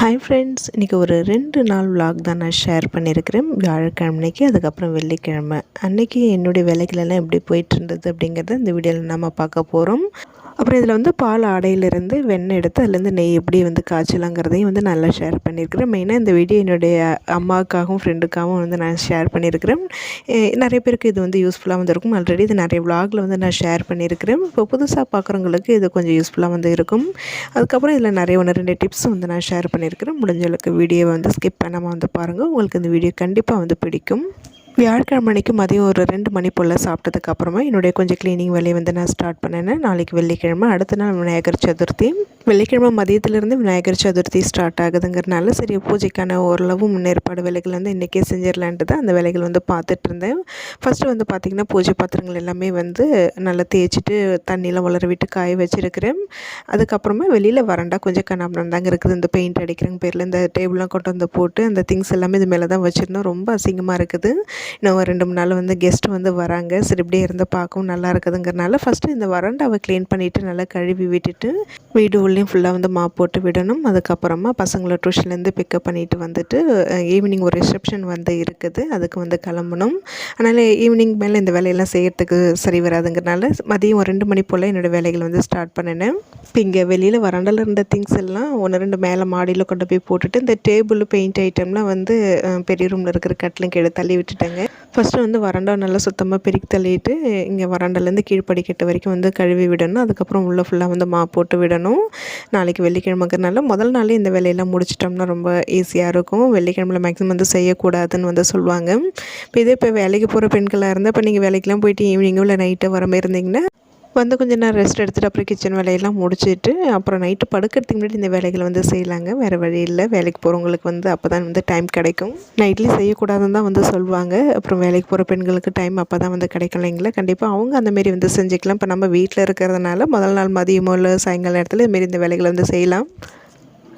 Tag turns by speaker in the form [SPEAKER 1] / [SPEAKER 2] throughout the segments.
[SPEAKER 1] Hi friends இன்றைக்கி ஒரு ரெண்டு நாள் விலாக் தான் நான் ஷேர் பண்ணியிருக்கிறேன். வியாழக்கிழமைக்கு அதுக்கப்புறம் வெள்ளிக்கிழமை. அன்னைக்கு என்னுடைய வேலைகளெல்லாம் எப்படி போயிட்டு இருந்தது அப்படிங்கிறத இந்த வீடியோவில் நம்ம பார்க்க போகிறோம் அப்புறம் இதில் வந்து பால் ஆடையிலிருந்து வெண்ணெய் எடுத்து அதுலேருந்து நெய் எப்படி வந்து காய்ச்சலாங்கிறதையும் வந்து நல்லா ஷேர் பண்ணியிருக்கிறேன். மெயினாக இந்த வீடியோ என்னுடைய அம்மாவுக்காகவும் ஃப்ரெண்டுக்காகவும் வந்து நான் ஷேர் பண்ணியிருக்கிறேன். நிறைய பேருக்கு இது வந்து யூஸ்ஃபுல்லாக வந்துருக்கும். ஆல்ரெடி இது நிறைய vlogல வந்து நான் ஷேர் பண்ணியிருக்கிறேன். இப்போ புதுசாக பார்க்குறவங்களுக்கு இது கொஞ்சம் யூஸ்ஃபுல்லாக வந்து இருக்கும். அதுக்கப்புறம் இதில் நிறைய ஒன்று ரெண்டு டிப்ஸ் வந்து நான் ஷேர் பண்ணியிருக்கிறேன். முடிஞ்சளவுக்கு வீடியோவை வந்து ஸ்கிப் பண்ணாமல் வந்து பாருங்கள் உங்களுக்கு இந்த வீடியோ கண்டிப்பாக வந்து பிடிக்கும். வியாழக்கிழமை அன்னைக்கு மதியம் ஒரு ரெண்டு மணி போல் சாப்பிட்டதுக்கு அப்புறமா என்னுடைய கொஞ்சம் க்ளீனிங் வேலையை வந்து நான் ஸ்டார்ட் பண்ணினேன் நாளைக்கு வெள்ளிக்கிழமை அடுத்த நாள் விநாயகர் சதுர்த்தி. வெள்ளிக்கிழமை மதியத்துலேருந்து விநாயகர் சதுர்த்தி ஸ்டார்ட் ஆகுதுங்கிறனால சரி பூஜைக்கான ஓரளவு முன்னேற்பாடு வேலைகள் வந்து இன்றைக்கே செஞ்சிடலான்ட்டு தான் அந்த வேலைகள் வந்து பார்த்துட்டு இருந்தேன். ஃபஸ்ட்டு வந்து பார்த்திங்கன்னா பூஜை பாத்திரங்கள் எல்லாமே வந்து நல்லா தேய்ச்சிட்டு தண்ணியில் வளர விட்டு காய வச்சுருக்கிறேன். அதுக்கப்புறமா வெளியில் வரண்டா கொஞ்சம் கண்ணாமணம் தாங்க இருக்குது. இந்த பெயிண்ட் அடிக்கிறங்க பேரில் இந்த டேபிள்லாம் கொண்டு வந்து போட்டு அந்த திங்ஸ் எல்லாமே இது மேலே தான் வச்சுருந்தோம். ரொம்ப அசிங்கமாக இருக்குது. இன்னும் ஒரு ரெண்டு மூணு நாள் வந்து கெஸ்ட் வந்து வராங்க. சரி இப்படியே இருந்து பார்க்கவும் நல்லா இருக்குதுங்கிறனால ஃபஸ்ட்டு இந்த வரண்டாவை க்ளீன் பண்ணிவிட்டு நல்லா கழுவி விட்டுட்டு வீடு உள்ளேயும் ஃபுல்லாக வந்து மாப் போட்டு விடணும். அதுக்கப்புறமா பசங்களை டியூஷன்லேருந்து பிக்கப் பண்ணிட்டு வந்துட்டு ஈவினிங் ஒரு ரிசப்ஷன் வந்து இருக்குது. அதுக்கு வந்து கிளம்பணும். அதனால் ஈவினிங் மேலே இந்த வேலையெல்லாம் செய்கிறதுக்கு சரி வராதுங்கிறனால மதியம் ஒரு ரெண்டு மணி போல் என்னோடய வேலைகள் வந்து ஸ்டார்ட் பண்ணினேன். இப்போ இங்கே வெளியில் வராண்டால இருந்த திங்ஸ் எல்லாம் ஒன்று ரெண்டு மேலே மாடியில் கொண்டு போய் போட்டுட்டு இந்த டேபிள் பெயிண்ட் ஐட்டம்லாம் வந்து பெரிய ரூமில் இருக்கிற கட்டிலும் கீழே தள்ளி விட்டுட்டேங்க. ஃபஸ்ட்டு வந்து வறண்டா நல்லா சுத்தமாக பெருக்கி தள்ளிட்டு இங்கே வராண்டாலேருந்து கீழ்ப்படிக்கட்டு வரைக்கும் வந்து கழுவி விடணும். அதுக்கப்புறம் உள்ளே ஃபுல்லாக வந்து மா போட்டு விடணும். நாளைக்கு வெள்ளிக்கிழமைங்கிறனால முதல் நாளே இந்த வேலையெல்லாம் முடிச்சிட்டோம்னா ரொம்ப ஈஸியாக இருக்கும். வெள்ளிக்கிழமையில் மேக்ஸிமம் வந்து செய்யக்கூடாதுன்னு வந்து சொல்லுவாங்க. இப்போ இதே இப்போ வேலைக்கு போகிற பெண்களாக இருந்தால் இப்போ நீங்கள் வேலைக்கெலாம் போயிட்டு ஈவினிங்கோ இல்லை நைட்டோ வர மாதிரி இருந்தீங்கன்னா வந்து கொஞ்ச நேரம் ரெஸ்ட் எடுத்துகிட்டு அப்புறம் கிச்சன் வேலையெல்லாம் முடிச்சிட்டு அப்புறம் நைட்டு படுக்கிறதுக்கு முன்னாடி இந்த வேலைகளை வந்து செய்யலாங்க. வேறு வழி இல்லை. வேலைக்கு போகிறவங்களுக்கு வந்து அப்போ தான் வந்து டைம் கிடைக்கும். நைட்லேயும் செய்யக்கூடாதுன்னு தான் வந்து சொல்லுவாங்க. அப்புறம் வேலைக்கு போகிற பெண்களுக்கு டைம் அப்போ தான் வந்து கிடைக்கும் இல்லைங்களா? கண்டிப்பாக அவங்க அந்த மாரி வந்து செஞ்சுக்கலாம். இப்போ நம்ம வீட்டில் இருக்கிறதுனால முதல் நாள் மதியமோ இல்லை சாயங்கால நேரத்தில் இதுமாரி இந்த வேலைகளை வந்து செய்யலாம்.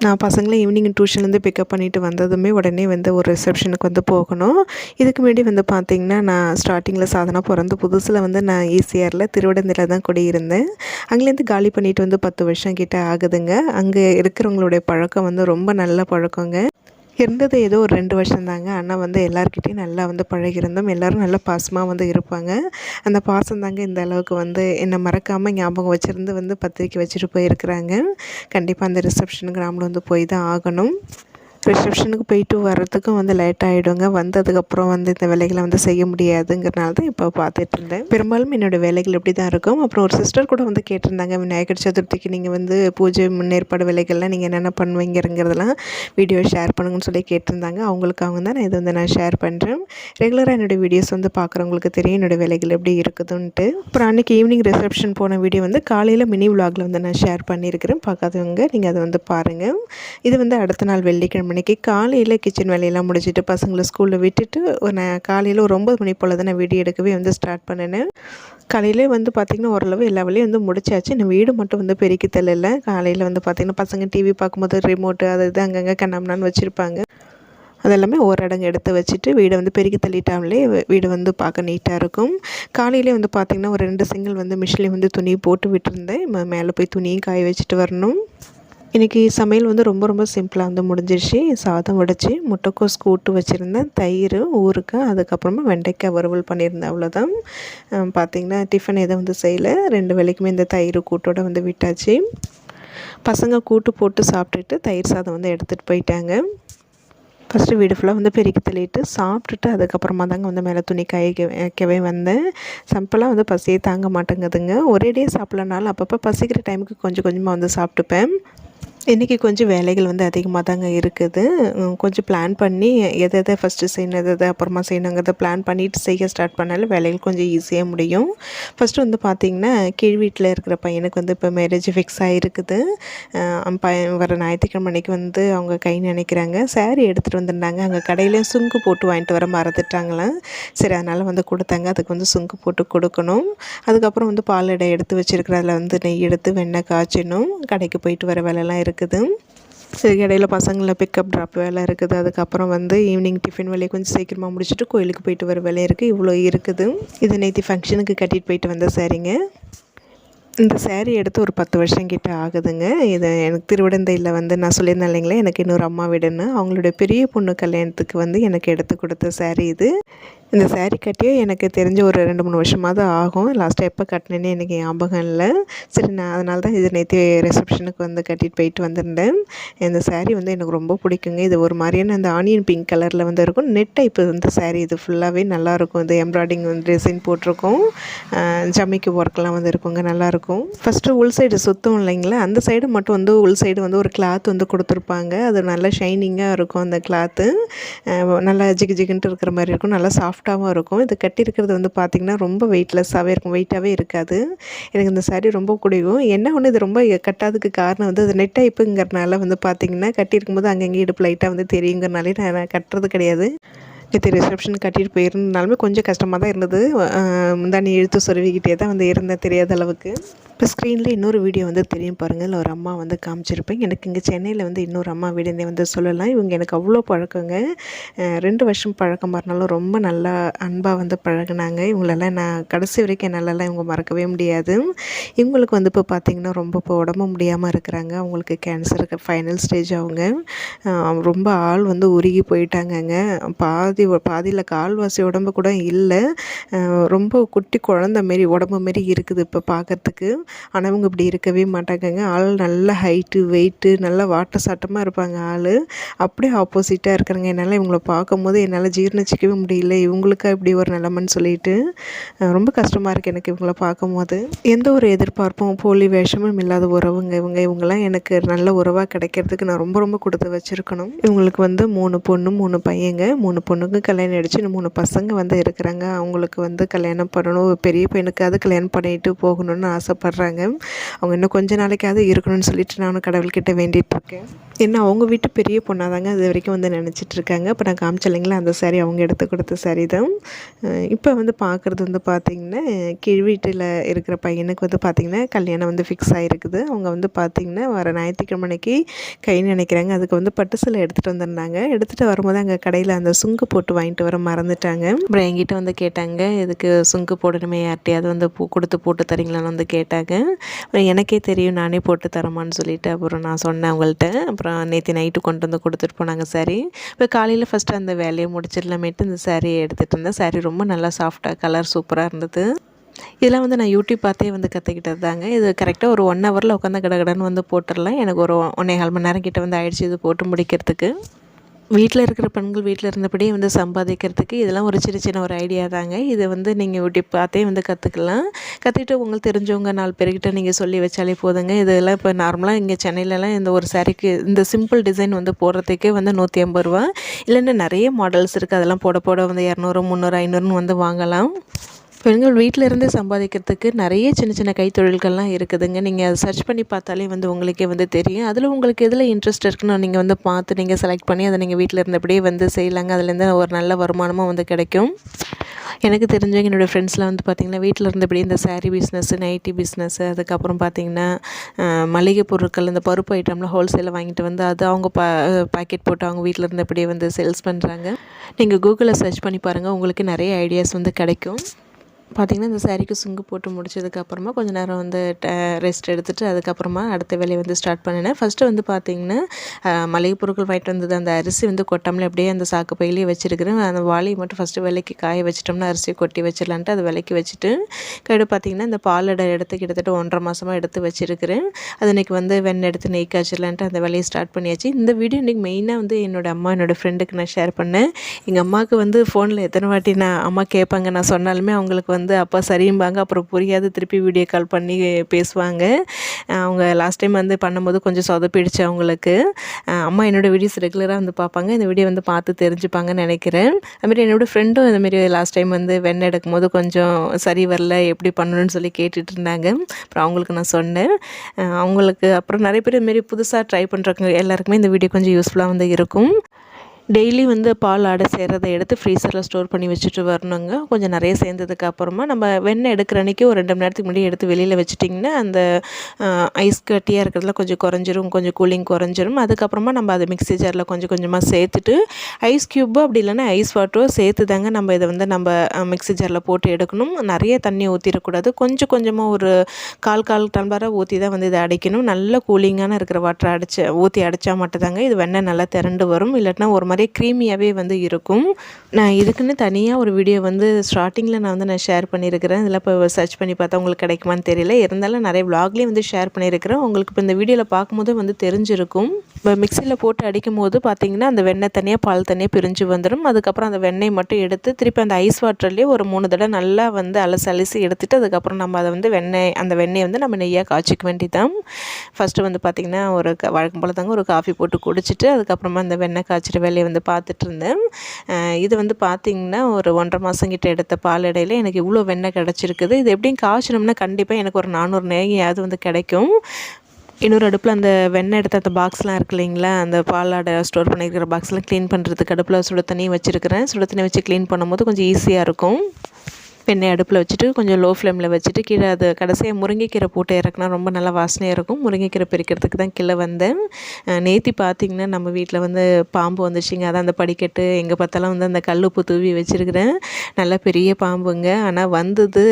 [SPEAKER 1] நான் பசங்களை ஈவினிங் டியூஷன்லேருந்து பிக்கப் பண்ணிட்டு வந்ததுமே உடனே வந்து ஒரு ரிசப்ஷனுக்கு வந்து போகணும். இதுக்கு முன்னாடி வந்து பார்த்திங்கன்னா நான் ஸ்டார்டிங்கில் சாதனா பிறந்த புதுசில் வந்து நான் ஈசிஆரில் திருவிடந்தையில் தான் குடியிருந்தேன். அங்கேருந்து காலி பண்ணிட்டு வந்து பத்து வருஷம் கிட்ட ஆகுதுங்க. அங்கே இருக்கிறவங்களுடைய பழக்கம் வந்து ரொம்ப நல்ல பழக்கங்க. இருந்தது ஏதோ ஒரு ரெண்டு வருஷம் தாங்க ஆனால் வந்து எல்லாருக்கிட்டையும் நல்லா வந்து பழகிருந்தோம் எல்லோரும் நல்லா பாசமாக வந்து இருப்பாங்க. அந்த பாசம் தாங்க இந்த அளவுக்கு வந்து என்னை மறக்காமல் ஞாபகம் வச்சுருந்து வந்து பத்திரிக்கை வச்சுட்டு போயிருக்கிறாங்க. கண்டிப்பாக அந்த ரிசப்ஷனுக்கு நாமளும் வந்து போய் தான் ஆகணும். ரிசப்ஷனுக்கு போயிட்டு வர்றதுக்கும் வந்து லேட் ஆகிடுங்க வந்ததுக்கப்புறம் வந்து இந்த வேலைகளை வந்து செய்ய முடியாதுங்கிறனால தான் இப்போ பார்த்துட்டு இருந்தேன் பெரும்பாலும் என்னோடய வேலைகள் இப்படி தான் இருக்கும். அப்புறம் ஒரு சிஸ்டர் கூட வந்து கேட்டிருந்தாங்க விநாயகர் சதுர்த்திக்கு நீங்கள் வந்து பூஜை முன்னேற்பாடு வேலைகள்லாம் நீங்கள் என்னென்ன பண்ணுவீங்கிறதெல்லாம் வீடியோ ஷேர் பண்ணுங்கன்னு சொல்லி கேட்டிருந்தாங்க. அவங்களுக்காக தான் நான் இதை வந்து நான் ஷேர் பண்ணுறேன் ரெகுலராக என்னோடய வீடியோஸ் வந்து பார்க்குறவங்களுக்கு தெரியும் என்னோடய வேலைகள் எப்படி இருக்குதுன்ட்டு. அப்புறம் அன்றைக்கி ஈவினிங் ரிசப்ஷன் போன வீடியோ வந்து காலையில் மினி விலாகில் வந்து நான் ஷேர் பண்ணியிருக்கிறேன். பார்க்காதவங்க நீங்கள் அதை வந்து பாருங்கள் இது வந்து அடுத்த நாள் வெள்ளிக்கிழமை மணிக்கு காலையில் கிச்சன் வேலையெல்லாம் முடிச்சுட்டு பசங்களை ஸ்கூலில் விட்டுட்டு நான் காலையில் ஒரு ஒம்பது மணி போல் தான் நான் வீடியோ எடுக்கவே வந்து ஸ்டார்ட் பண்ணினேன். காலையிலே வந்து பார்த்திங்கன்னா ஓரளவு எல்லா வேலையும் வந்து முடிச்சாச்சு. நான் வீடு மட்டும் வந்து பெருக்கி தெரியல காலையில் வந்து பார்த்திங்கன்னா பசங்க டிவி பார்க்கும்போது ரிமோட்டு அது இது அங்கங்கே கண்ணாமனான்னு வச்சுருப்பாங்க. அதெல்லாமே ஓரடங்கு எடுத்து வச்சுட்டு வீடை வந்து பெருக்கி தள்ளிட்டாமலே வீடு வந்து பார்க்க நீட்டாக இருக்கும். காலையிலே வந்து பார்த்திங்கன்னா ஒரு ரெண்டு சிங்கிள் வந்து மிஷினில் வந்து துணி போட்டு விட்டுருந்தேன். மேலே போய் துணியும் காய வச்சுட்டு வரணும். இன்றைக்கி சமையல் வந்து ரொம்ப ரொம்ப சிம்பிளாக வந்து முடிஞ்சிருச்சு. சாதம் உடைச்சி முட்டைக்கோஸ் கூட்டு வச்சுருந்தேன். தயிர் ஊறுக்காய் அதுக்கப்புறமா வெண்டைக்காய் வறுவல் பண்ணியிருந்தேன். அவ்வளோதான் பார்த்திங்கன்னா டிஃபன் எதுவும் வந்து செய்யலை. ரெண்டு வேலைக்குமே இந்த தயிர் கூட்டோட வந்து விட்டாச்சு. பசங்க கூட்டு போட்டு சாப்பிட்டுட்டு தயிர் சாதம் வந்து எடுத்துகிட்டு போயிட்டாங்க. ஃபஸ்ட்டு வீடு ஃபுல்லாக வந்து பெருக்கி தள்ளிட்டு சாப்பிட்டுட்டு அதுக்கப்புறமா தாங்க வந்து மேலே துணி காய வைக்கவே வந்தேன். சிம்பிளாக வந்து பசியே தாங்க மாட்டேங்குதுங்க. ஒரேடியே சாப்பிட்லனாலும் அப்பப்போ பசிக்கிற டைமுக்கு கொஞ்சம் கொஞ்சமாக வந்து சாப்பிட்டுப்பேன். இன்றைக்கி கொஞ்சம் வேலைகள் வந்து அதிகமாக தாங்க இருக்குது. கொஞ்சம் பிளான் பண்ணி எதை எதை ஃபஸ்ட்டு செய்யணும் எதை எதை அப்புறமா செய்யணுங்கிறத பிளான் பண்ணிட்டு செய்ய ஸ்டார்ட் பண்ணாலும் வேலைகள் கொஞ்சம் ஈஸியாக முடியும். ஃபஸ்ட்டு வந்து பார்த்திங்கன்னா கீழ் வீட்டில் இருக்கிற பையனுக்கு வந்து இப்போ மேரேஜ் ஃபிக்ஸ் ஆகிருக்குது பையன் வர ஞாயிற்றுக்கிழமைக்கு வந்து அவங்க கை நினைக்கிறாங்க. saree எடுத்துகிட்டு வந்திருந்தாங்க. அங்கே கடையிலேயும் சுங்கு போட்டு வாங்கிட்டு வர மறந்துட்டாங்களாம். சரி அதனால் வந்து கொடுத்தாங்க. அதுக்கு வந்து சுங்கு போட்டு கொடுக்கணும். அதுக்கப்புறம் வந்து பாலடை எடுத்து வச்சிருக்கிற அதில் வந்து நெய் எடுத்து வெண்ணெய் காய்ச்சணும். கடைக்கு போயிட்டு வர வேலைலாம் இருக்குது சரி இடையில பசங்களை பிக்கப் ட்ராப் வேலை இருக்குது. அதுக்கப்புறம் வந்து ஈவினிங் டிஃபன் வேலையை கொஞ்சம் சீக்கிரமாக முடிச்சுட்டு கோயிலுக்கு போயிட்டு வர வேலை இருக்குது இவ்வளோ இருக்குது. இது நேற்று ஃபங்க்ஷனுக்கு கட்டிட்டு போயிட்டு வந்த சரிங்க. இந்த சேரீ எடுத்து ஒரு பத்து வருஷம் கிட்ட ஆகுதுங்க. இது எனக்கு திருவிடந்தையில் வந்து நான் சொல்லியிருந்தேன் இல்லைங்களே? எனக்கு இன்னொரு அம்மா வீடுன்னு. அவங்களுடைய பெரிய பொண்ணு கல்யாணத்துக்கு வந்து எனக்கு எடுத்து கொடுத்த சேரீ இது. இந்த சேரீ கட்டியே எனக்கு தெரிஞ்ச ஒரு ரெண்டு மூணு வருஷமாவது ஆகும். லாஸ்ட்டாக எப்போ கட்டினேன்னு எனக்கு ஞாபகம் இல்லை. சரி நான் அதனால தான் இது நேற்று ரிசப்ஷனுக்கு வந்து கட்டிட்டு போயிட்டு வந்திருந்தேன். இந்த சேரீ வந்து எனக்கு ரொம்ப பிடிக்குங்க. இது ஒரு மாதிரியான அந்த ஆனியன் பிங்க் கலரில் வந்து இருக்கும். நெட் டைப் வந்து சேரீ இது ஃபுல்லாகவே நல்லாயிருக்கும் இது எம்ப்ராய்டிங் வந்து டிசைன் போட்டிருக்கோம். அஹ் ஒர்க்லாம் வந்து இருக்குங்க. நல்லாயிருக்கும் ஃபஸ்ட்டு உள் சைடு சுத்தம் இல்லைங்களா? அந்த சைடு மட்டும் வந்து உள் சைடு வந்து ஒரு கிளாத் வந்து கொடுத்துருப்பாங்க. அது நல்லா ஷைனிங்காக இருக்கும் அந்த கிளாத்து நல்லா ஜிகு ஜிகுன்ட்டு இருக்கிற மாதிரி இருக்கும். நல்லா சாஃப்டாகவும் இருக்கும். இது கட்டியிருக்கிறது வந்து பார்த்திங்கன்னா ரொம்ப வெயிட்லெஸ்ஸாகவே இருக்கும். வெயிட்டாகவே இருக்காது. எனக்கு இந்த சாரீ ரொம்ப பிடிக்கும். என்ன ஒன்று இது ரொம்ப கட்டாததுக்கு காரணம் வந்து அது நெட் டைப்புங்கிறனால வந்து பார்த்திங்கன்னா கட்டியிருக்கும் போது அங்கங்கே இடுப்பு லைட்டாக வந்து தெரியுங்கிறனாலே நான் கட்டுறது கிடையாது. நேற்று ரிசப்ஷன் கட்டிட்டு போயிருந்தாலுமே கொஞ்சம் கஷ்டமாக தான் இருந்தது. முந்தானி இழுத்து சொருவிக்கிட்டே தான் வந்து இருந்தேன் தெரியாத அளவுக்கு. இப்போ ஸ்க்ரீனில் இன்னொரு வீடியோ வந்து தெரியும் பாருங்கள். ஒரு அம்மா வந்து காமிச்சிருப்பேன். எனக்கு இங்கே சென்னையில் வந்து இன்னொரு அம்மா வீடுனே வந்து சொல்லலாம். இவங்க எனக்கு அவ்வளோ பழக்கங்க. ரெண்டு வருஷம் பழக்கமாக இருந்தாலும் ரொம்ப நல்லா அன்பாக வந்து பழகுனாங்க. இவங்களெல்லாம் நான் கடைசி வரைக்கும் என்னாலலாம் இவங்க மறக்கவே முடியாது. இவங்களுக்கு வந்து இப்போ பார்த்திங்கன்னா ரொம்ப இப்போ உடம்பு முடியாமல் இருக்கிறாங்க. அவங்களுக்கு கேன்சருக்கு ஃபைனல் ஸ்டேஜ் அவங்க. ரொம்ப ஆள் வந்து உருகி போயிட்டாங்கங்க. பா பாதி பாதியில் கால்வாசி உடம்பு கூட இல்லை. ரொம்ப குட்டி குழந்த மாரி உடம்பு மாரி இருக்குது இப்போ பார்க்கறதுக்கு ஆனால் இவங்க இப்படி இருக்கவே மாட்டாங்கங்க. ஆள் நல்ல ஹைட்டு வெயிட்டு நல்லா வாட்ட சாட்டமாக இருப்பாங்க ஆள். அப்படியே ஆப்போசிட்டாக இருக்கிறாங்க என்னால் இவங்கள பார்க்கும்போது என்னால் ஜீர்ணிச்சிக்கவே முடியல. இவங்களுக்கா இப்படி ஒரு நிலமன்னு சொல்லிட்டு ரொம்ப கஷ்டமாக இருக்குது எனக்கு இவங்கள பார்க்கும்போது எந்த ஒரு எதிர்பார்ப்பும் போலி வேஷமும் இல்லாத உறவுங்க இவங்க. இவங்கெல்லாம் எனக்கு நல்ல உறவாக கிடைக்கிறதுக்கு நான் ரொம்ப ரொம்ப கொடுத்து வச்சுருக்கணும். இவங்களுக்கு வந்து மூணு பொண்ணு மூணு பையங்க. மூணு பொண்ணு பொண்ணுங்க கல்யாணம் அடிச்சு இன்னும் மூணு பசங்க வந்து இருக்கிறாங்க. அவங்களுக்கு வந்து கல்யாணம் பண்ணணும். ஒரு பெரிய பையனுக்காவது கல்யாணம் பண்ணிட்டு போகணும்னு ஆசைப்பட்றாங்க. அவங்க இன்னும் கொஞ்ச நாளைக்காவது இருக்கணும்னு சொல்லிட்டு நானும் கடவுள்கிட்ட வேண்டிகிட்டு இருக்கேன். ஏன்னா அவங்க வீட்டு பெரிய பொண்ணாக தாங்க அது வரைக்கும் வந்து நினச்சிட்டு இருக்காங்க. இப்போ நான் காமிச்சலைங்களா அந்த saree அவங்க எடுத்து கொடுத்த சாரீ தான். இப்போ வந்து பார்க்குறது வந்து பார்த்திங்கன்னா கீழ் வீட்டில் இருக்கிற பையனுக்கு வந்து பார்த்திங்கன்னா கல்யாணம் வந்து ஃபிக்ஸ் ஆகிருக்குது அவங்க வந்து பார்த்திங்கன்னா வர ஞாயிற்றுக்கிழமைக்கு கை நினைக்கிறாங்க. அதுக்கு வந்து பட்டு சேலை எடுத்துகிட்டு வந்திருந்தாங்க. எடுத்துகிட்டு வரும்போது அங்கே கடையில் அந்த சுங்கு போட்டு வாங்கிட்டு வர மறந்துட்டாங்க. அப்புறம் என்கிட்ட வந்து கேட்டாங்க இதுக்கு சுங்கு போடணுமே யார்ட்டையாவது வந்து பூ கொடுத்து போட்டு தரீங்களான்னு வந்து கேட்டாங்க. அப்புறம் எனக்கே தெரியும் நானே போட்டு தரமான்னு சொல்லிட்டு அப்புறம் நான் சொன்னேன் அவங்கள்ட்ட. அப்புறம் நேற்று நைட்டு கொண்டு வந்து கொடுத்துட்டு போனாங்க சாரி இப்போ காலையில் ஃபஸ்ட்டு அந்த வேலையை முடிச்சிடலாமேட்டு இந்த சாரியை எடுத்துகிட்டு இருந்தேன். சாரி ரொம்ப நல்லா சாஃப்டாக கலர் சூப்பராக இருந்தது. இதெல்லாம் வந்து நான் யூடியூப் பார்த்தே வந்து கற்றுக்கிட்டது தாங்க. இது கரெக்டாக ஒரு ஒன் ஹவரில் உட்காந்து கடகடன்னு வந்து போட்டுடலாம். எனக்கு ஒரு ஒன்றே கால் மணி நேரம் கிட்டே வந்து ஆயிடுச்சு இது போட்டு முடிக்கிறதுக்கு. வீட்டில் இருக்கிற பெண்கள் வீட்டில் இருந்தபடியே வந்து சம்பாதிக்கிறதுக்கு இதெல்லாம் ஒரு சின்ன சின்ன ஒரு ஐடியா தாங்க. இதை வந்து நீங்கள் யூடியூப் பார்த்தே வந்து கற்றுக்கலாம் கற்றுக்கிட்டு உங்களுக்கு தெரிஞ்சவங்க நாலு பேர்கிட்ட நீங்கள் சொல்லி வச்சாலே போதுங்க. இதெல்லாம் இப்போ நார்மலாக இங்கே சென்னையிலலாம் இந்த ஒரு சாரீக்கு இந்த சிம்பிள் டிசைன் வந்து போடுறதுக்கே வந்து நூற்றி ஐம்பது ரூபா. இல்லைன்னா நிறைய மாடல்ஸ் இருக்குது அதெல்லாம் போட போட வந்து இரநூறு முந்நூறு ஐநூறுன்னு வந்து வாங்கலாம். பெண்கள் வீட்டில் இருந்து சம்பாதிக்கிறதுக்கு நிறைய சின்ன சின்ன கைத்தொழில்கள்லாம் இருக்குதுங்க. நீங்கள் அதை சர்ச் பண்ணி பார்த்தாலே வந்து உங்களுக்கே வந்து தெரியும். அதில் உங்களுக்கு எதில் இன்ட்ரெஸ்ட் இருக்குன்னு நீங்கள் வந்து பார்த்து நீங்கள் செலக்ட் பண்ணி அதை நீங்கள் வீட்டில் இருந்தபடியே வந்து செய்யலாங்க. அதுலேருந்து ஒரு நல்ல வருமானமும் வந்து கிடைக்கும். எனக்கு தெரிஞ்சவங்க என்னோடய ஃப்ரெண்ட்ஸ்லாம் வந்து பார்த்திங்கன்னா வீட்டில் இருந்தபடி இந்த சாரீ பிஸ்னஸ் நைட்டி பிஸ்னஸ் அதுக்கப்புறம் பார்த்திங்கன்னா மளிகை பொருட்கள் இந்த பருப்பு ஐட்டம்லாம் ஹோல்சேலில் வாங்கிட்டு வந்து அது அவங்க பா பாக்கெட் போட்டு அவங்க வீட்டில் இருந்தபடியே வந்து சேல்ஸ் பண்ணுறாங்க நீங்கள் கூகுளில் சர்ச் பண்ணி பாருங்கள் உங்களுக்கு நிறைய ஐடியாஸ் வந்து கிடைக்கும். பார்த்திங்கன்னா இந்த சாரீக்கு சுங்கு போட்டு முடிச்சதுக்கப்புறமா கொஞ்சம் நேரம் வந்து ரெஸ்ட் எடுத்துகிட்டு அதுக்கப்புறமா அடுத்த வேலையை வந்து ஸ்டார்ட் பண்ணினேன். ஃபஸ்ட்டு வந்து பார்த்திங்கன்னா மளிகை பொருட்கள் வாங்கிட்டு வந்தது. அந்த அரிசி வந்து கொட்டாமலே அப்படியே அந்த சாக்கு பையிலேயே வச்சுருக்கிறேன். அந்த வாளியை மட்டும் ஃபஸ்ட்டு விலைக்கு காய வச்சிட்டோம்னா அரிசியை கொட்டி வச்சிடலான்ட்டு அதை விலைக்கு வச்சுட்டு கைடு பார்த்திங்கன்னா இந்த பாலடை எடுத்து கிட்டத்தட்ட ஒன்றரை மாதமாக எடுத்து வச்சுருக்கிறேன். அது இன்றைக்கி வந்து வெண்ணெய் எடுத்து நெய் காய்ச்சலான்ட்டு அந்த வேலையை ஸ்டார்ட் பண்ணியாச்சு. இந்த வீடியோ இன்றைக்கி மெயினாக வந்து என்னோடய அம்மா என்னோடய ஃப்ரெண்டுக்கு நான் ஷேர் பண்ணேன். எங்கள் அம்மாவுக்கு வந்து ஃபோனில் எத்தனை வாட்டி நான் அம்மா கேட்பாங்க நான் சொன்னாலுமே அவங்களுக்கு வந்து அப்பா சரியும்பாங்க. அப்புறம் புரியாது. திருப்பி வீடியோ கால் பண்ணி பேசுவாங்க. அவங்க லாஸ்ட் டைம் வந்து பண்ணும்போது கொஞ்சம் சொதப்பிடுச்சு அவங்களுக்கு. அம்மா என்னோடய வீடியோஸ் ரெகுலராக வந்து பார்ப்பாங்க. இந்த வீடியோ வந்து பார்த்து தெரிஞ்சுப்பாங்கன்னு நினைக்கிறேன். அதுமாரி என்னோடய ஃப்ரெண்டும் இந்தமாரி லாஸ்ட் டைம் வந்து வெண்ணெய் எடுக்கும் போது கொஞ்சம் சரி வரல எப்படி பண்ணணும்னு சொல்லி கேட்டுட்டு இருந்தாங்க. அப்புறம் அவங்களுக்கு நான் சொன்னேன். அவங்களுக்கு அப்புறம் நிறைய பேர் இதுமாரி புதுசாக ட்ரை பண்ணுறவங்க எல்லாருக்குமே இந்த வீடியோ கொஞ்சம் யூஸ்ஃபுல்லாக வந்து இருக்கும். டெய்லி வந்து பால் ஆடை செய்கிறத எடுத்து ஃப்ரீசரில் ஸ்டோர் பண்ணி வச்சுட்டு வரணுங்க. கொஞ்சம் நிறைய சேர்ந்ததுக்கு அப்புறமா நம்ம வெண்ணெய் எடுக்கிற அன்றைக்கி ஒரு ரெண்டு மணி நேரத்துக்கு முன்னாடி எடுத்து வெளியில் வச்சுட்டிங்கன்னா அந்த ஐஸ் கட்டியாக இருக்கிறதுல கொஞ்சம் குறைஞ்சிரும் கொஞ்சம் கூலிங் குறைஞ்சிரும். அதுக்கப்புறமா நம்ம அதை மிக்ஸி ஜாரில் கொஞ்சம் கொஞ்சமாக சேர்த்துட்டு ஐஸ் க்யூப்போ அப்படி இல்லைன்னா ஐஸ் வாட்டரோ சேர்த்து தாங்க நம்ம இதை வந்து நம்ம மிக்ஸி ஜாரில் போட்டு எடுக்கணும். நிறைய தண்ணி ஊற்றிடக்கூடாது கொஞ்சம் கொஞ்சமாக ஒரு கால் கால் டம்ளராக ஊற்றி தான் வந்து இதை அடைக்கணும். நல்ல கூலிங்கான இருக்கிற வாட்டரை அடைச்சி ஊற்றி அடைச்சா மட்டும்தாங்க இது வெண்ணெய் நல்லா திரண்டு வரும். இல்லைன்னா ஒரு மாதிரி க்ரீமியாகவே வந்து இருக்கும். நான் இதுக்குன்னு தனியாக ஒரு வீடியோ வந்து ஸ்டார்டிங்கில் நான் வந்து நான் ஷேர் பண்ணியிருக்கிறேன் இதில் இப்போ சர்ச் பண்ணி பார்த்தா உங்களுக்கு கிடைக்குமான்னு தெரியல. இருந்தாலும் நிறைய விலாக்லேயும் வந்து ஷேர் பண்ணியிருக்கிறேன் உங்களுக்கு இப்போ இந்த வீடியோவில் பார்க்கும்போது வந்து தெரிஞ்சிருக்கும். இப்போ மிக்சியில் போட்டு அடிக்கும் போது பார்த்தீங்கன்னா அந்த வெண்ணெய் தனியாக பால் தனியாக பிரிஞ்சு வந்துடும். அதுக்கப்புறம் அந்த வெண்ணெய் மட்டும் எடுத்து திருப்பி அந்த ஐஸ் வாட்டர்லேயே ஒரு மூணு தடவை நல்லா வந்து அலசி அலசி எடுத்துகிட்டு அதுக்கப்புறம் நம்ம அதை வந்து வெண்ணெய் அந்த வெண்ணெயை வந்து நம்ம நெய்யாக காய்ச்சிக்க வேண்டியதான் ஃபஸ்ட்டு வந்து பார்த்திங்கன்னா ஒரு வழக்கம் போல் தாங்க ஒரு காஃபி போட்டு குடிச்சிட்டு அதுக்கப்புறமா அந்த வெண்ணெய் காய்ச்சிட்டு வேலையை வந்து பார்த்துட்டு இருந்தேன் இது வந்து பார்த்திங்கன்னா ஒரு ஒன்றரை மாதம் கிட்ட எடுத்த பால் இடையில எனக்கு இவ்வளோ வெண்ணெய் கிடச்சிருக்குது. இது எப்படியும் காய்ச்சணும்னா கண்டிப்பாக எனக்கு ஒரு நானூறு நேகையாவது வந்து கிடைக்கும். இன்னொரு அடுப்பில் அந்த வெண்ணெய் எடுத்த அந்த பாக்ஸ்லாம் இருக்கு இல்லைங்களா? அந்த பாலாடை ஸ்டோர் பண்ணியிருக்கிற பாக்ஸ்லாம் க்ளீன் பண்ணுறதுக்கு அடுப்பில் சுட தண்ணி வச்சுருக்கிறேன். சுடு தண்ணி வச்சு க்ளீன் பண்ணும்போது கொஞ்சம் ஈஸியாக இருக்கும். வெண்ணெய் அடுப்பில் வச்சுட்டு கொஞ்சம் லோ ஃப்ளேமில் வச்சுட்டு கீழே அது கடைசியாக முருங்கைக்கீரை போட்டு இறக்குனா ரொம்ப நல்லா வாசனையாக இருக்கும். முருங்கைக்கீரை பிரிக்கிறதுக்கு தான் கீழே வந்தேன். நேற்றி பார்த்திங்கன்னா நம்ம வீட்டில் வந்து பாம்பு வந்துச்சுங்க. அதான் அந்த படிக்கட்டு எங்கே பார்த்தாலும் வந்து அந்த கல் உப்பு தூவி வச்சுருக்கிறேன். நல்லா பெரிய பாம்புங்க. ஆனால் வந்தது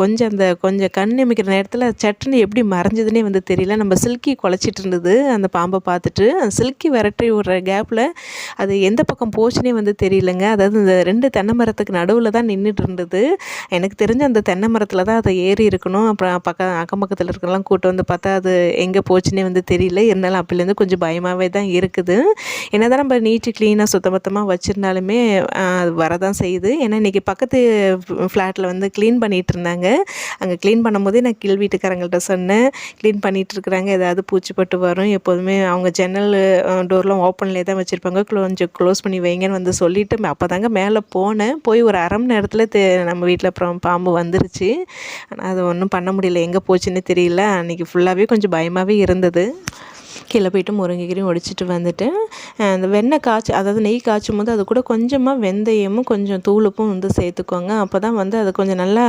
[SPEAKER 1] கொஞ்சம் அந்த கொஞ்சம் கண் நிமிக்கிற நேரத்தில் சட்டுன்னு எப்படி மறைஞ்சதுன்னே வந்து தெரியல. நம்ம சில்கி குழச்சிட்டு இருந்தது அந்த பாம்பை பார்த்துட்டு. அந்த சில்கி விரட்டி விடுற கேப்பில் அது எந்த பக்கம் போச்சுன்னே வந்து தெரியலங்க. அதாவது இந்த ரெண்டு தென்னை மரத்துக்கு நடுவில் தான் நின்றுட்டு இருந்தது. எனக்கு தெரிஞ்ச அந்த தென்னை மரத்தில் தான் அதை ஏறி இருக்கணும். அப்புறம் பக்கம் அக்கம் பக்கத்தில் இருக்கலாம் கூட்டு வந்து பார்த்தா அது எங்கே போச்சுன்னே வந்து தெரியல. இருந்தாலும் அப்போலேருந்து கொஞ்சம் பயமாகவே தான் இருக்குது. என்ன தான் நம்ம நீட்டு க்ளீனாக சுத்தபத்தமாக வச்சுருந்தாலுமே அது வரதான் செய்யுது. ஏன்னா இன்றைக்கி பக்கத்து ஃப்ளாட்டில் வந்து க்ளீன் பண்ணிகிட்டு இருந்தாங்க. அங்கே க்ளீன் பண்ணும்போதே நான் கீழ் வீட்டுக்காரங்கள்ட்ட சொன்னேன். க்ளீன் பண்ணிகிட்டு இருக்கிறாங்க. ஏதாவது பூச்சிப்பட்டு வரும். எப்போதுமே அவங்க ஜன்னல் டோர்லாம் ஓப்பன்லேயே தான் வச்சுருப்பாங்க. கொஞ்சம் க்ளோஸ் பண்ணி வைங்கன்னு வந்து சொல்லிவிட்டு அப்போ தாங்க மேலே போனேன். போய் ஒரு அரை மணி நேரத்தில் நம்ம வீட்டில் அப்புறம் பாம்பு வந்துருச்சு. ஆனால் அது ஒன்றும் பண்ண முடியல. எங்கே போச்சுன்னு தெரியல. அன்றைக்கி ஃபுல்லாகவே கொஞ்சம் பயமாகவே இருந்தது. கீழே போயிட்டு முருங்கைக்கீரையும் ஒடிச்சிட்டு வந்துட்டு அந்த வெண்ணெய் காய்ச்சி அதாவது நெய் காய்ச்சும் போது அது கூட கொஞ்சமாக வெந்தயமும் கொஞ்சம் தூளுப்பும் வந்து சேர்த்துக்கோங்க. அப்போ தான் வந்து அது கொஞ்சம் நல்லா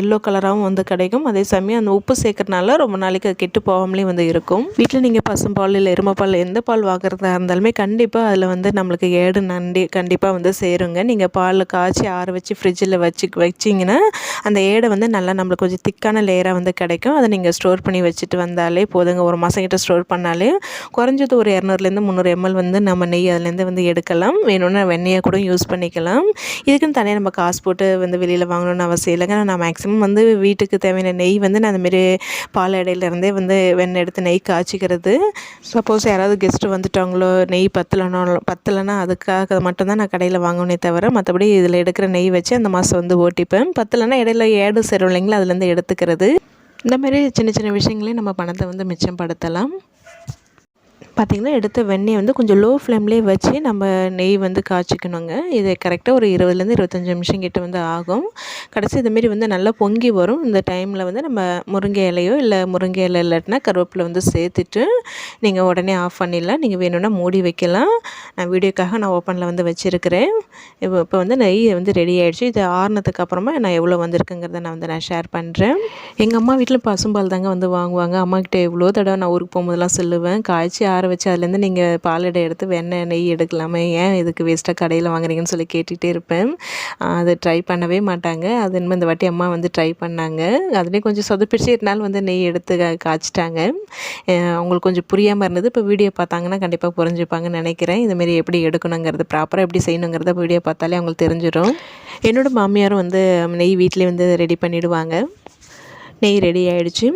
[SPEAKER 1] எல்லோ கலராகவும் வந்து கிடைக்கும். அதே சமயம் அந்த உப்பு சேர்க்கறனால ரொம்ப நாளைக்கு அது கெட்டு போகாமலே வந்து இருக்கும். வீட்டில் நீங்கள் பசும்பால் இல்லை எருமைப்பால் எந்த பால் வாங்குறதா இருந்தாலுமே கண்டிப்பாக அதில் வந்து நம்மளுக்கு ஏடு நண்டி கண்டிப்பாக வந்து சேருங்க. நீங்கள் பால் காய்ச்சி ஆற வச்சு ஃப்ரிட்ஜில் வச்சு வச்சிங்கன்னா அந்த ஏடை வந்து நல்லா நம்மளுக்கு கொஞ்சம் திக்கான லேயராக வந்து கிடைக்கும். அதை நீங்கள் ஸ்டோர் பண்ணி வச்சுட்டு வந்தாலே போதுங்க. ஒரு மாதம் கிட்ட ஸ்டோர் பண்ணாலே குறைஞ்சது ஒரு இரநூறுலேருந்து முந்நூறு எம்எல் வந்து நம்ம நெய் அதுலேருந்து வந்து எடுக்கலாம். வேணும்னா வெண்ணெயை கூட யூஸ் பண்ணிக்கலாம். இதுக்குன்னு தனியாக நம்ம காசு போட்டு வந்து வெளியில் வாங்கணும்னு அவசியம் இல்லைங்க. நான் மேக்ஸிமம் வந்து வீட்டுக்கு தேவையான நெய் வந்து நான் அந்தமாரி பால் இடையிலேருந்தே வந்து வெண்ணெய் எடுத்து நெய் காய்ச்சிக்கிறது. சப்போஸ் யாராவது கெஸ்ட்டு வந்துட்டாங்களோ நெய் பத்தலைனாலும் பத்தலைன்னா அதுக்காக மட்டும்தான் நான் கடையில் வாங்கணே தவிர மற்றபடி இதில் எடுக்கிற நெய் வச்சு அந்த மாதம் வந்து ஓட்டிப்பேன். பத்தலைன்னா இடையில ஏடு சேரும் இல்லைங்களா அதுலேருந்து எடுத்துக்கிறது. இந்த மாதிரி சின்ன சின்ன விஷயங்களையும் நம்ம பணத்தை வந்து மிச்சம்படுத்தலாம் பார்த்திங்கன்னா எடுத்த வெண்ணெய் வந்து கொஞ்சம் லோ ஃப்ளேம்லேயே வச்சு நம்ம நெய் வந்து காய்ச்சிக்கணுங்க. இது கரெக்டாக ஒரு இருபதுலேருந்து இருபத்தஞ்சி நிமிஷம் கிட்ட வந்து ஆகும். கடைசி இதுமாரி வந்து நல்லா பொங்கி வரும். இந்த டைமில் வந்து நம்ம முருங்கை இலையோ இல்லை முருங்கை இலை இல்லாட்டினா கருவேப்பிலை வந்து சேர்த்துட்டு நீங்கள் உடனே ஆஃப் பண்ணிடலாம். நீங்கள் வேணும்னா மூடி வைக்கலாம். நான் வீடியோக்காக நான் ஓப்பனில் வந்து வச்சுருக்கிறேன். இப்போ இப்போ வந்து நெய் வந்து ரெடி ஆகிடுச்சு இது ஆறுனதுக்கு அப்புறமா நான் எவ்வளோ வந்திருக்குங்கிறத நான் வந்து நான் ஷேர் பண்ணுறேன் எங்கள் அம்மா வீட்டில் பசும்பால் தாங்க வந்து வாங்குவாங்க. அம்மாக்கிட்ட எவ்வளோ தடவை நான் ஊருக்கு போகும்போதெல்லாம் சொல்லுவேன். காய்ச்சி ஆற வச்சு அதுலேருந்து நீங்கள் பாலடை எடுத்து வெண்ணெய் நெய் எடுக்கலாமே. ஏன் இதுக்கு வேஸ்ட்டாக கடையில் வாங்குறீங்கன்னு சொல்லி கேட்டுகிட்டே இருப்பேன். அதை ட்ரை பண்ணவே மாட்டாங்க. அது இனிமேல் இந்த வாட்டி அம்மா வந்து ட்ரை பண்ணாங்க. அதுலேயும் கொஞ்சம் சொதப்பிடிச்சு. இருந்தாலும் வந்து நெய் எடுத்து காய்ச்சிட்டாங்க. அவங்களுக்கு கொஞ்சம் புரியாமல் இருந்தது. இப்போ வீடியோ பார்த்தாங்கன்னா கண்டிப்பாக புரிஞ்சுப்பாங்கன்னு நினைக்கிறேன். இதுமாரி எப்படி எடுக்கணுங்கிறது ப்ராப்பராக எப்படி செய்யணுங்கிறத வீடியோ பார்த்தாலே அவங்களுக்கு தெரிஞ்சிடும் என்னோடய மாமியாரும் வந்து நெய் வீட்டிலே வந்து ரெடி பண்ணிவிடுவாங்க நெய் ரெடி ஆகிடுச்சு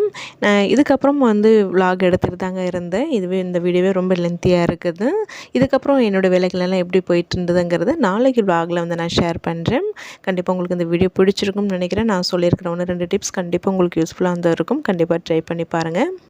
[SPEAKER 1] நான் இதுக்கப்புறம் வந்து விலாக் எடுத்துகிட்டு தாங்க இருந்தேன். இதுவே இந்த வீடியோவே ரொம்ப லென்த்தியாக இருக்குது. இதுக்கப்புறம் என்னோடய வேலைகளெல்லாம் எப்படி போயிட்டு இருந்ததுங்கிறது நாளைக்கு விலாகில் வந்து நான் ஷேர் பண்ணுறேன் கண்டிப்பாக உங்களுக்கு இந்த வீடியோ பிடிச்சிருக்கும்னு நினைக்கிறேன். நான் சொல்லியிருக்கிற ஒன்று ரெண்டு டிப்ஸ் கண்டிப்பாக உங்களுக்கு யூஸ்ஃபுல்லாக வந்து இருக்கும். கண்டிப்பாக ட்ரை பண்ணி பாருங்கள்